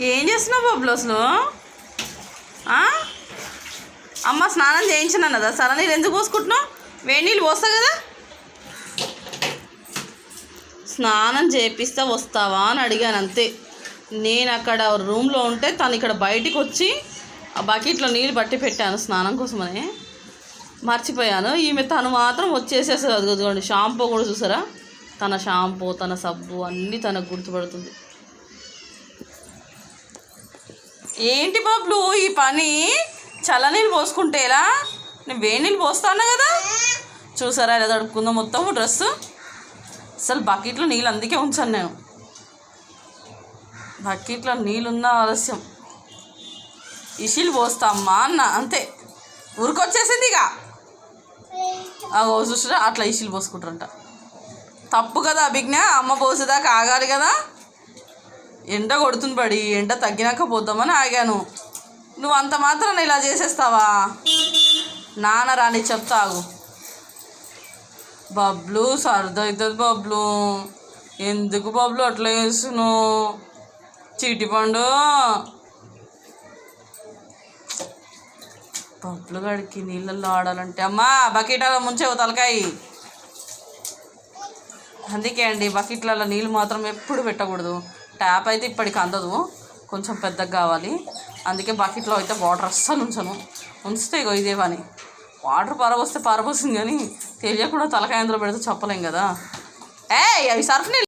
ఏం చేస్తున్నావు బాబులు అసలు అమ్మ స్నానం చేయించినాను కదా సరే నీళ్ళు ఎందుకు పోసుకుంటున్నావు? వేడి నీళ్ళు పోస్తా కదా? స్నానం చేపిస్తా వస్తావా అని అడిగాను అంతే. నేను అక్కడ రూమ్లో ఉంటే తను ఇక్కడ బయటికి వచ్చి ఆ బకెట్లో నీళ్ళు పట్టి పెట్టాను స్నానం కోసమని. మర్చిపోయాను. ఈమె తను మాత్రం వచ్చేసేస్తుంది. అది షాంపూ కూడా చూసారా? తన షాంపూ తన సబ్బు అన్నీ తనకు గుర్తుపడుతుంది. ఏంటి బాబులు ఈ పని? చల్లనీళ్ళు పోసుకుంటే ఎలా? నేను వేడి నీళ్ళు పోస్తాను కదా. చూసారా ఇలా తడుపుకుందో మొత్తం డ్రెస్? అసలు బకెట్లో నీళ్ళు అందుకే ఉంచాను నేను. బకెట్లో నీళ్ళున్న ఆలస్యం. ఇషిల్ పోస్తామ్మా అన్న అంతే. ఉరికొచ్చేసింది ఇక. అగో చూసారా అట్లా ఇషిల్ పోసుకుంటారంట. తప్పు కదా అభిజ్ఞ అమ్మ పోసేదాకా ఆగాలి కదా. ఎండ కొడుతుంది పడి ఎండ తగ్గినాక పోద్దామని ఆగాను. నువ్వు అంత మాత్రం ఇలా చేసేస్తావా? నాన్న రాని చెప్తా ఆగు. బబ్లు సరదవుతుంది బబ్లు. ఎందుకు బబ్లు అట్లా చేస్తున్నావు? చీటి పండు. బబ్లు గడికి నీళ్ళల్లో ఆడాలంటే అమ్మా బకెట్లో ముంచే తలకాయి. అందుకే అండి బకెట్లలో నీళ్ళు మాత్రం ఎప్పుడు పెట్టకూడదు. ట్యాప్ అయితే ఇప్పటికి అందదు. కొంచెం పెద్దగా కావాలి. అందుకే బకెట్లో అయితే వాటర్ అస్సలు ఉంచను. ఉంచితే ఇగో ఇదే పని. వాటర్ పరవస్తే పారబోసింది కానీ తెలియకుండా తలకాయ అందులో పెడితే చెప్పలేం కదా. ఏ అవి సర్ఫ్ నీళ్ళు